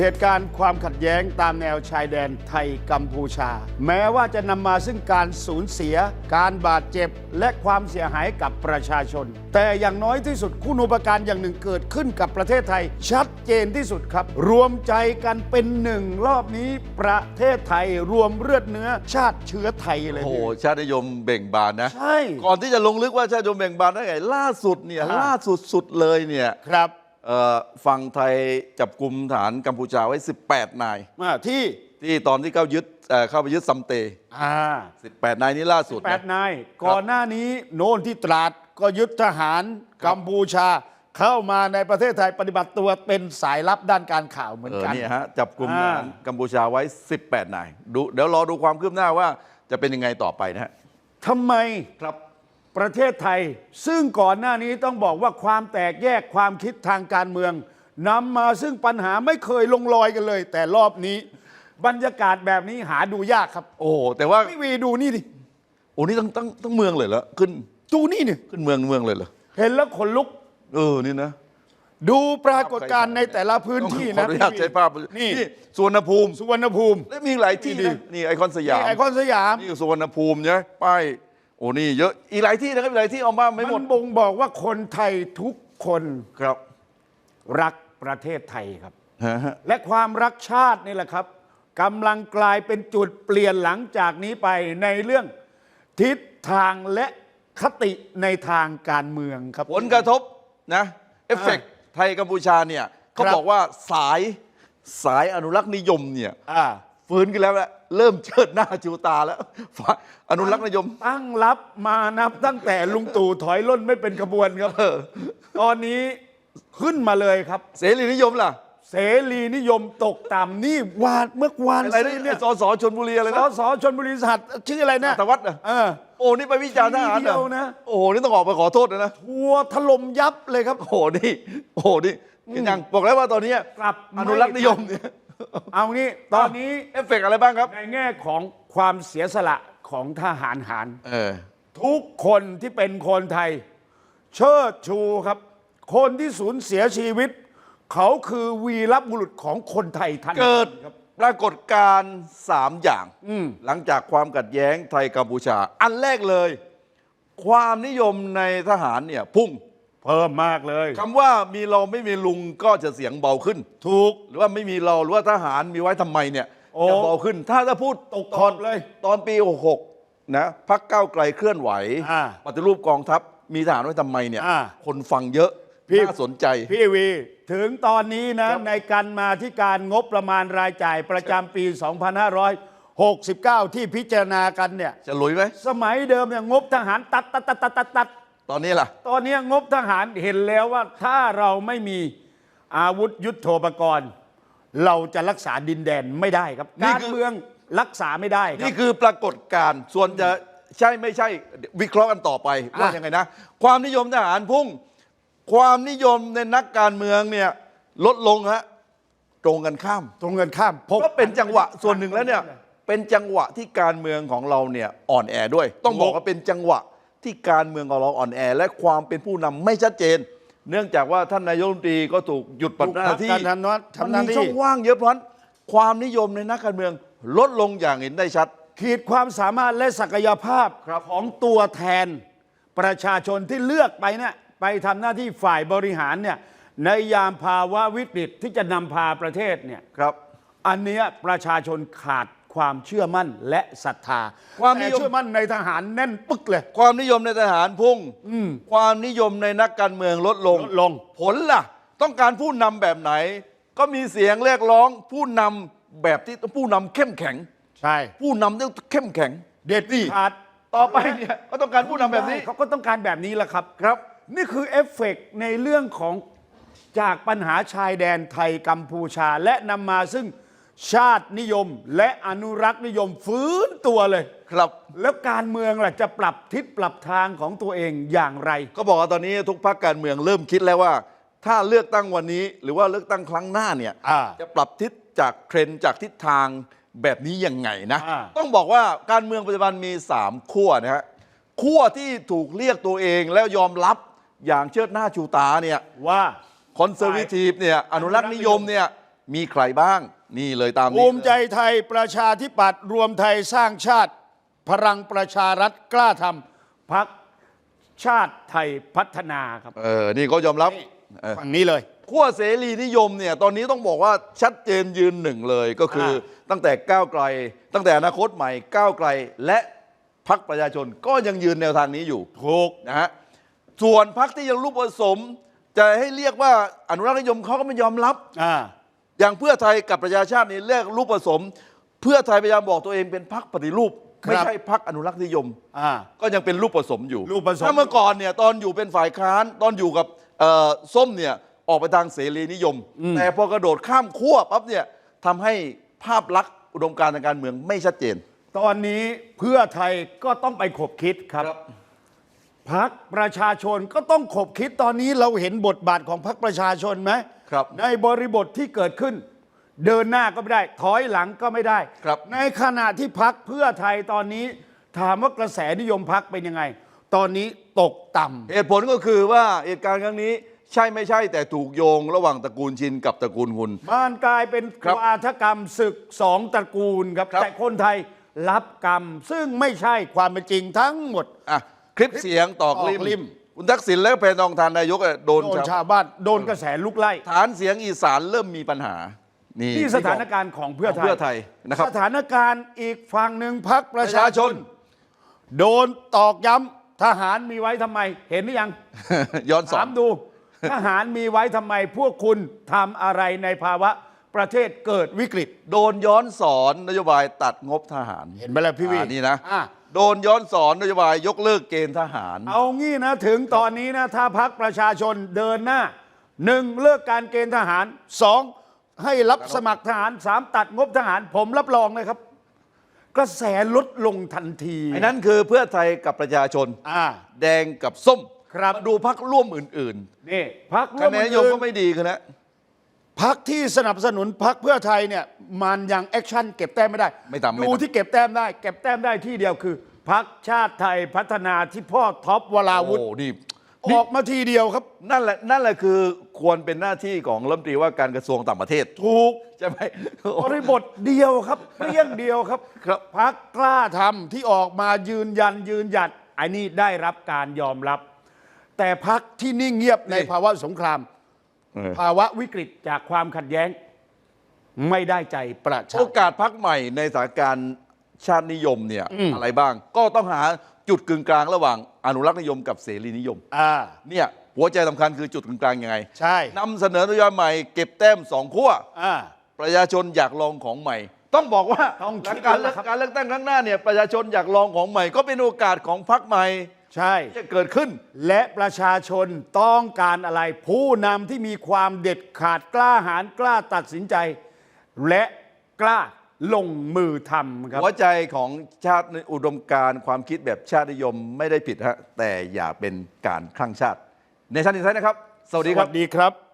เหตุการณ์ความขัดแย้งตามแนวชายแดนไทยกัมพูชา แม้ว่าจะนำมาซึ่งการสูญเสีย การบาดเจ็บ และความเสียหายกับประชาชน แต่อย่างน้อยที่สุดคุณอุปการอย่างหนึ่งเกิดขึ้นกับประเทศไทย ชัดเจนที่สุดครับ รวมใจกันเป็นหนึ่งรอบนี้ประเทศไทยรวมเลือดเนื้อชาติเชื้อไทยเลยโอ้โหชาตินิยมเบ่งบานนะใช่ก่อนที่จะลงลึกว่าชาตินิยมเบ่งบานได้ไงล่าสุดเนี่ยอ่าล่าสุดสุดเลยเนี่ยครับเอ่อ ฝั่งไทยจับกลุ่มฐานกัมพูชาไว้ 18 นายอ่าที่ที่ตอนที่เข้ายึดเอ่อเข้าไปยึดซัมเตอ่า18 นายนี้ล่าสุดแปนะดนาย ก่อนหน้านี้โน่นที่ตราดก็ยึดทหารกัมพูชา เข้ามาในประเทศไทยปฏิบัติตัวเป็นสายลับด้านการข่าวเหมือนเออกัน เนี่ยฮะจับกลุ่มอ่า ฐานกัมพูชาไว้ 18 นายดูเดี๋ยวรอดูความคืบหน้าว่าจะเป็นยังไงต่อไปนะฮะทำไมครับ ประเทศไทย ซึ่งก่อนหน้านี้ต้องบอกว่าความแตกแยกความคิดทางการเมืองนำมาซึ่งปัญหาไม่เคยลงรอยกันเลย แต่รอบนี้ บรรยากาศแบบนี้หาดูยากครับโอ้แต่ว่าพี่วีดูนี่ดิโอ้นี่ตั้งตั้งตั้งเมืองเลยเหรอขึ้นดูนี่นี่ขึ้นเมืองเมืองเลยเหรอเห็นแล้วขนลุก เออนี่นะดูปรากฏการณ์ในแต่ละพื้นที่ขอนะอนุญาตพี่วีใช้ภาพนี่สวนภูมิสุวรรณภูมิและมีหลายที่นี่ดินะนี่ไอคอนสยามนี่ไอคอนสยามนี่สุวรรณภูมิเนี่ยป้าย โอ้นี่เยอะอีกหลายที่นะครับอีกหลายที่เอามาไม่หมมัดนบ่งบอกว่าคนไทยทุกคนครับรักประเทศไทยครับ ฮะฮะและความรักชาตินี่แหละครับกำลังกลายเป็นจุดเปลี่ยนหลังจากนี้ไปในเรื่องทิศทางและคติในทางการเมืองครับ ผลกระทบนะเอฟเฟกต์ไทยกัมพูชาเนี่ยเขาครับ บอกว่าสายสายอนุรักษ์นิยมเนี่ยอ่า ฟื้นขึ้นแล้วแหละ เริ่มเชิดหน้าชูตาแล้วฝ่ายอนุรักษ์นิยม ตั้งรับมานับตั้งแต่ลุงตู่ถอยล่นไม่เป็นขบวนครับ เออ ตอนนี้ขึ้นมาเลยครับ เสรีนิยมล่ะ เสรีนิยมตกต่ำนี่วานเมื่อวานอะไรซื้อนะเนี่ยสสชนบุรีอะไรสนะสชนบุรีสัตว์ชื่ออะไรนะตวัฒน์เหรอเออ โอ้นี่ไปวิจารณ์ทหารทีเดียวนะ โอ้โหนี่ต้องออกไปขอโทษเลยนะทัวร์ถล่มยับเลยครับ โอ้โหนี่โอ้โหนี่เห็นยังบอกแล้วว่าตอนนี้กลับไม่อนุรักษ์นิยมเนี่ย เอางี้ตอนนี้เอฟเฟกต์อะไรบ้างครับ ในแง่ของความเสียสละของทหารหารเออทุกคนที่เป็นคนไทย เชิดชูครับ คนที่สูญเสียชีวิต เขาคือวีรบุรุษของคนไทยท่านเกิดครับปรากฏการณ์สามอย่างอืมหลังจากความขัดแย้งไทยกัมพูชา อันแรกเลย ความนิยมในทหารเนี่ยพุ่ง เพิ่มมากเลย คำว่ามีเราไม่มีลุงก็จะเสียงเบาขึ้น ถูก หรือว่าไม่มีเราหรือว่าทหารมีไว้ทำไมเนี่ยโอ้จะเบาขึ้น ถ้าจะพูดตกตอนเลยตอนปี66นะพักเก้าวไกลเคลื่อนไหวอ่าปฏิรูปกองทัพมีทหารไว้ทำไมเนี่ยอ่าคนฟังเยอะพี่ น่าสนใจ พี่วี ถึงตอนนี้นะครับในการมาที่การงบประมาณรายจ่ายประจำปี 2569 ที่พิจารณากันเนี่ย จะลุยไหมสมัยเดิมเนี่ยงบทหารตัดตัดตัดตัดตัดตัด ตอนนี้ล่ะ ตอนนี้งบทหารเห็นแล้วว่าถ้าเราไม่มีอาวุธยุทโธปกรณ์ เราจะรักษาดินแดนไม่ได้ครับนี่การคือ เมืองรักษาไม่ได้ครับ นี่คือปรากฏการณ์ส่วนจะใช่ไม่ใช่วิเคราะห์กันต่อไป อะ ว่ายังไงนะ ความนิยมทหารพุ่ง ความนิยมในนักการเมืองเนี่ยลดลงฮะตรงกันข้าม ตรงเงินข้ามพก็เป็นจังหวะส่วนหนึ่งแล้วเนี่ยเป็นจังหวะที่การเมืองของเราเนี่ยอ่อนแอด้วย ต้องบอกว่าเป็นจังหวะ ที่การเมืองของเราอ่อนแอ และความเป็นผู้นำไม่ชัดเจน เนื่องจากว่าท่านนายกรัฐมนตรีก็ถูกหยุดปฏิบัติหน้าที่การทำหน้ามันทำหน้ามีที่ช่องว่างเยอะเพราะฉะนั้นความนิยมในนักการเมืองลดลงอย่างเห็นได้ชัด ขีดความสามารถและศักยภาพครับของตัวแทนประชาชนที่เลือกไปเนี่ยไปทำหน้าที่ฝ่ายบริหารเนี่ยในยามภาวะวิกฤตที่จะนำพาประเทศเนี่ยครับ อันเนี้ยประชาชนขาด ความเชื่อมั่นและศรัทธาความนิยม แต่เชื่อมั่นในทหารแน่นปึ๊กเลย ความนิยมในทหารพุ่งความนิยมในนักการเมืองลดลง ลดลง ผลล่ะ ต้องการผู้นำแบบไหน ก็มีเสียงเรียกร้อง ผู้นำแบบที่ผู้นำเข้มแข็ง ใช่ ผู้นำต้องเข้มแข็ง เด็ดนี่ขาด ต่อไปเนี่ยก็ต้องการผู้นำแบบนี้ เขาก็ต้องการแบบนี้แหละครับ ครับ นี่คือเอฟเฟกต์ในเรื่องของจากปัญหาชายแดนไทยกัมพูชา และนำมาซึ่ง ชาตินิยมและอนุรักษ์นิยมฟื้นตัวเลย ครับ แล้วการเมืองล่ะจะปรับทิศปรับทางของตัวเองอย่างไร ก็บอกว่าตอนนี้ทุกพรรคการเมืองเริ่มคิดแล้วว่า ถ้าเลือกตั้งวันนี้หรือว่าเลือกตั้งครั้งหน้าเนี่ยอ่าจะปรับทิศจากเทรนด์จากทิศทางแบบนี้ยังไงนะ อ่า ต้องบอกว่าการเมืองปัจจุบันมี 3 ขั้วนะฮะขั้วที่ถูกเรียกตัวเองแล้วยอมรับอย่างเชิดหน้าชูตาเนี่ย ว่า คอนเซอร์วทีฟเนี่ยอนุรักษ์นิยมเนี่ยมีใครบ้าง นี่เลยตามนี้ภูมิใจไทยประชาธิปัตย์รวมไทยสร้างชาติ พลังประชารัฐกล้าทำพักชาติไทยพัฒนาครับเออนี่ก็ยอมรับเออ ฝั่งนี้เลย ขั้วเสรีนิยมเนี่ยตอนนี้ต้องบอกว่าชัดเจนยืนหนึ่งเลยก็คืออตั้งแต่ก้าวไกล ตั้งแต่อนาคตใหม่ก้าวไกล และพักประชาชนก็ยังยืนแนวทางนี้อยู่ถูกนะฮะส่วนพักที่ยังรูปผสม จะให้เรียกว่าอนุรักษ์นิยมเขาก็ไม่ยอมรับ อ่า อย่างเพื่อไทยกับประชาชาตินี่เรียกรูปผสม เพื่อไทยพยายามบอกตัวเองเป็นพักปฏิรูป ครับไม่ใช่พักอนุรักษ์นิยม อ่าก็ยังเป็นรูปผสมอยู่รูปผสม ถ้าเมื่อก่อนเนี่ยตอนอยู่เป็นฝ่ายค้านตอนอยู่กับเอ่อส้มเนี่ยออกไปทางเสรีนิยม แต่พอกระโดดข้ามขั้วปั๊บเนี่ยทำให้ภาพลักษณ์อุดมการณ์ทางการเมืองไม่ชัดเจน ตอนนี้เพื่อไทยก็ต้องไปขบคิดครับ พักประชาชนก็ต้องขบคิดตอนนี้เราเห็นบทบาทของพักประชาชนไหมครับในบริบทที่เกิดขึ้น เดินหน้าก็ไม่ได้ ถอยหลังก็ไม่ได้ ครับ ในขณะที่พักเพื่อไทยตอนนี้ ถามว่ากระแสนิยมพักเป็นยังไง ตอนนี้ตกต่ำเหตุผลก็คือว่าเหตุการณ์ครั้งนี้ใช่ไม่ใช่แต่ถูกโยงระหว่างตระกูลชินกับตระกูลหุนมันกลายเป็นครับวาทกรรมศึกสองตระกูลครับครับ แต่คนไทยรับกรรม ซึ่งไม่ใช่ความเป็นจริงทั้งหมด อะค ลิปเสียงตอกตอกลิ่ลิมม คุณทักษิณและแพทองทานนายกอะโดนโดนชาวชาวบ้านโดนกระแสลุกไล่ ฐานเสียงอีสานเริ่มมีปัญหา นี่ที่สถานการณ์ของเพื่อของไทย เพื่อไทยนะครับ สถานการณ์อีกฝั่งหนึ่งพักประชาชนประชาชนโดนตอกย้ำทหารมีไว้ทำไม เห็นหรือยัง ย้อนสอถานมดู ทหารมีไว้ทำไม พวกคุณทำอะไรในภาวะประเทศเกิดวิกฤต โดนย้อนสอนนโยบายตัดงบทหารเห็นไหมล่ะพี่วีอ่านี่นะ อ่ โดนย้อนสอนนโยบายยกเลิกเกณฑ์ทหาร เอางี้นะถึงตอนนี้นะถ้าพักประชาชนเดินหน้าหนึ่งเลิกการเกณฑ์ทหารสองให้รับสมัครทหารสามตัดงบทหาร ผมรับรองนะครับ กระแสลดลงทันทีไอ้นั้นคือเพื่อไทยกับประชาชน อ่า แดงกับส้มครับ มาดูพักร่วมอื่นนี่พักๆร่วคะมแนนนิยมอื่ก็นไม่ดีคือนะ พักที่สนับสนุนพักเพื่อไทยเนี่ยมันยังแอคชั่นเก็บแต้มไม่ได้ไม่ทำไม่ดูทำที่เก็บแต้มได้ เก็บแต้มได้ที่เดียวคือพักชาติไทยพัฒนาที่พ่อท็อปวราวุธโอ้นี่ออกมาทีเดียวครับ นั่นแหละนั่นแหละคือควรเป็นหน้าที่ของรัฐมนตรีว่าการกระทรวงต่างประเทศ ถูก ใช่ไหมบริบทเดียวครับ เปรี้ยงเดียวครับครับ พักกล้าทำที่ออกมายืนยันยืนหยัดไอ้นี่ได้รับการยอมรับ แต่พักที่นิ่งเงียบในภาวะสงครามเออ ภาวะวิกฤตจากความขัดแย้ง ไม่ได้ใจประชาชโอนกาสพักใหม่ในสถานการณ์ชาตินิยมเนี่ยอะไรบ้าง ก็ต้องหาจุดกึ่งกลางระหว่างอนุรักษ์นิยมกับเสรีนิยม อ่า เนี่ยหัวใจสำคัญคือจุดกึ่งกลางยังไงใช่นำเสนอนโยบายใหม่เก็บแต้มสองขั้ว อ่า ประชาชนอยากลองของใหม่ ต้องบอกว่าต้องหลัคิดการแล้วเลือกครับ การเลือกตั้งครั้งหน้าเนี่ยประชาชนอยากลองของใหม่ ก็เป็นโอกาสของพรรคใหม่ ใช่ที่จะเกิดขึ้น และประชาชนต้องการอะไร ผู้นำที่มีความเด็ดขาดกล้าหาญกล้าตัดสินใจ และกล้าลงมือทำครับหัวใจของชาติอุดมการณ์ความคิดแบบชาตินิยมไม่ได้ผิดฮะแต่อย่าเป็นการคลั่งชาติ ในชั้นอินไซด์นะครับ สวัสดีครับ สวัสดีครับ